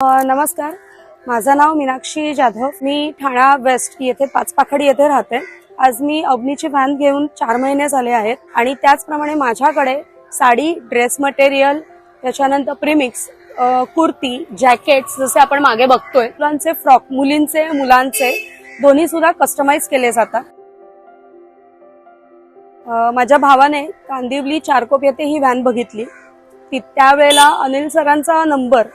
नमस्कार. माझं नाव मीनाक्षी जाधव. मी ठाणा वेस्ट येथे पाचपाखडी येथे राहते. आज मी अग्नीची व्हॅन घेऊन चार महिने झाले आहेत आणि त्याचप्रमाणे माझ्याकडे साडी ड्रेस मटेरियल त्याच्यानंतर प्रिमिक्स कुर्ती जॅकेट्स जसे आपण मागे बघतोय मुलांचे फ्रॉक मुलींचे मुलांचे दोन्ही सुद्धा कस्टमाइज केले जातात. माझ्या भावाने कांदिवली चारकोप येथे ही व्हॅन बघितली. ती त्यावेळेला अनिल सरांचा नंबर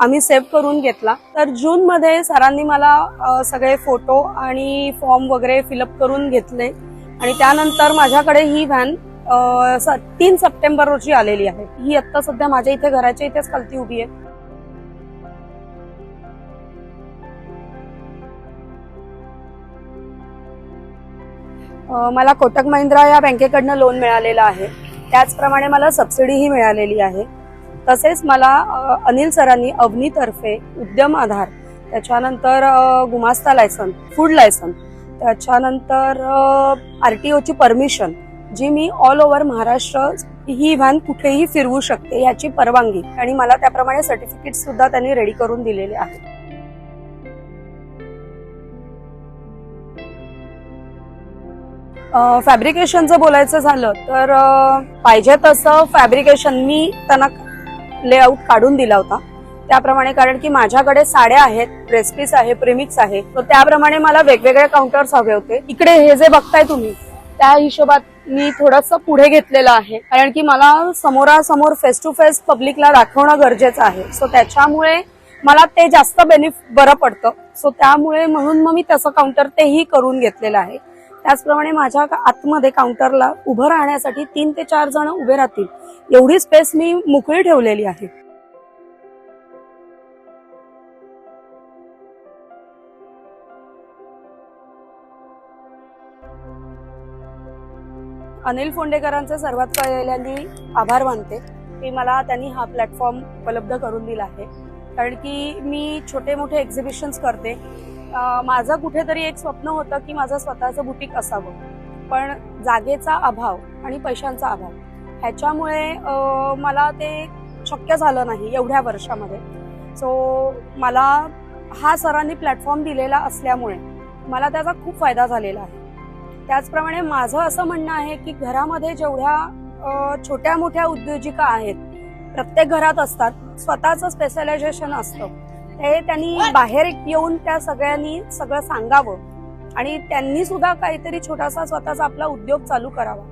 आम्ही सेव्ह करून घेतला. तर जून मध्ये सरांनी मला सगळे फोटो आणि फॉर्म वगैरे फिलअप करून घेतले. आणि त्यानंतर माझ्याकडे ही व्हॅन तीन सप्टेंबर रोजी आलेली आहे. ही आत्ता सध्या माझ्या इथे घराच्या इथेच खालती उभी आहे. मला कोटक महिंद्रा या बँकेकडनं लोन मिळालेलं आहे. त्याचप्रमाणे मला सबसिडीही मिळालेली आहे. तसेच मला अनिल सरांनी अवनीतर्फे उद्यम आधार त्याच्यानंतर गुमास्ता लायसन फूड लायसन त्याच्यानंतर आर टी ओची परमिशन जी मी ऑल ओव्हर महाराष्ट्र ही व्हॅन कुठेही फिरवू शकते याची परवानगी आणि मला त्याप्रमाणे सर्टिफिकेट सुद्धा त्यांनी रेडी करून दिलेले आहे फॅब्रिकेशनचं बोलायचं झालं तर पाहिजे तसं फॅब्रिकेशन मी त्यांना लेआउट काढून दिला होता. त्याप्रमाणे कारण की माझ्याकडे साड्या आहेत ड्रेस आहे प्रिमिक्स आहे. तर त्याप्रमाणे मला वेगवेगळे काउंटर्स हवे होते. इकडे हे जे बघताय तुम्ही त्या हिशोबात मी थोडस पुढे घेतलेलं आहे. कारण की मला समोरासमोर फेस टू फेस पब्लिकला दाखवणं गरजेचं आहे. सो त्याच्यामुळे मला ते जास्त बेनिफ बरं पडतं. सो त्यामुळे म्हणून मग मी तसं काउंटर तेही करून घेतलेलं आहे. त्याचप्रमाणे माझ्या आतमध्ये काउंटरला उभं राहण्यासाठी तीन ते चार जण उभे राहतील. एवढी स्पेस मी मोकळी ठेवलेली आहे. अनिल फोंडेकरांचे सर्वात पहिल्यांदी आभार मानते की मला त्यांनी हा प्लॅटफॉर्म उपलब्ध करून दिला आहे. कारण की मी छोटे मोठे एक्झिबिशन्स करते. माझं कुठेतरी एक स्वप्न होतं की माझं स्वतःचं बुटीक असावं. पण जागेचा अभाव आणि पैशांचा अभाव ह्याच्यामुळे मला ते शक्य झालं नाही एवढ्या वर्षामध्ये. सो मला हा सरांनी प्लॅटफॉर्म दिलेला असल्यामुळे मला त्याचा खूप फायदा झालेला आहे. त्याचप्रमाणे माझं असं म्हणणं आहे की घरामध्ये जेवढ्या छोट्या मोठ्या उद्योजिका आहेत प्रत्येक घरात असतात स्वतःचं स्पेशलायझेशन असतं. ते त्यांनी बाहेर येऊन त्या सगळ्यांनी सगळं सांगावं. आणि त्यांनी सुद्धा काहीतरी छोटासा स्वतःचा आपला उद्योग चालू करावा.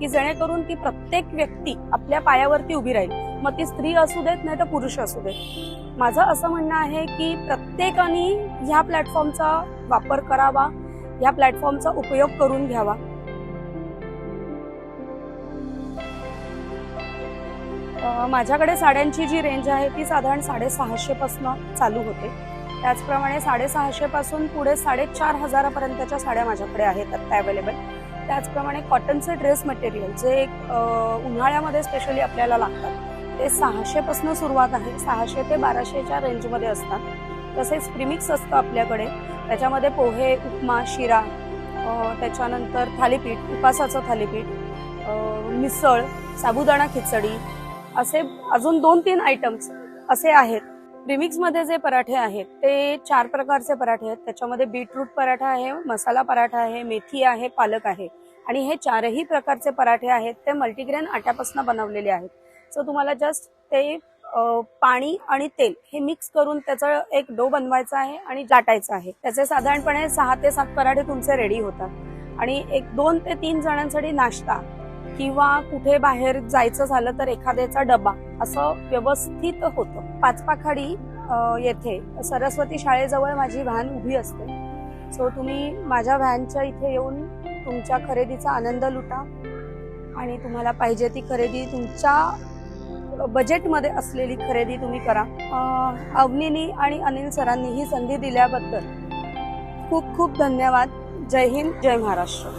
की जेणेकरून ती प्रत्येक व्यक्ती आपल्या पायावरती उभी राहील. मग ती स्त्री असू देत नाही तर पुरुष असू देत. माझं असं म्हणणं आहे की प्रत्येकाने ह्या प्लॅटफॉर्मचा वापर करावा. ह्या प्लॅटफॉर्मचा उपयोग करून घ्यावा. माझ्याकडे साड्यांची जी रेंज आहे ती साधारण साडेसहाशेपासनं चालू होते. त्याचप्रमाणे साडेसहाशेपासून पुढे साडेचार हजारापर्यंतच्या साड्या माझ्याकडे आहेत आत्ता अवेलेबल त्याचप्रमाणे कॉटनचे ड्रेस मटेरियल जे एक उन्हाळ्यामध्ये स्पेशली आपल्याला लागतात ते सहाशेपासून सुरुवात आहे. सहाशे ते बाराशेच्या रेंजमध्ये असतात. तसेच प्रिमिक्स असतं आपल्याकडे. त्याच्यामध्ये पोहे उपमा शिरा त्याच्यानंतर थालीपीठ उपासाचं थालीपीठ मिसळ साबुदाणा खिचडी असे अजून दोन तीन आयटम्स असे आहेत. प्रिमिक्समध्ये जे पराठे आहेत ते चार प्रकारचे पराठे आहेत. त्याच्यामध्ये बीटरूट पराठा आहे मसाला पराठा आहे मेथी आहे पालक आहे. आणि हे चारही प्रकारचे पराठे आहेत ते मल्टीग्रेन आट्यापासून बनवलेले आहेत. सो तुम्हाला जस्ट ते पाणी आणि तेल हे मिक्स करून त्याचं एक डो बनवायचा आहे आणि लाटायचं आहे. त्याचे साधारणपणे सहा ते सात पराठे तुमचे रेडी होतात. आणि एक दोन ते तीन जणांसाठी नाश्ता किंवा कुठे बाहेर जायचं झालं तर एखाद्याचा डबा असं व्यवस्थित होतं. पाचपाखाडी येथे सरस्वती शाळेजवळ माझी व्हॅन उभी असते. सो तुम्ही माझ्या व्हॅनच्या इथे येऊन तुमच्या खरेदीचा आनंद लुटा आणि तुम्हाला पाहिजे ती खरेदी तुमच्या बजेटमध्ये असलेली खरेदी तुम्ही करा. अवनीनी आणि अनिल सरांनी ही संधी दिल्याबद्दल खूप खूप धन्यवाद. जय हिंद जय महाराष्ट्र.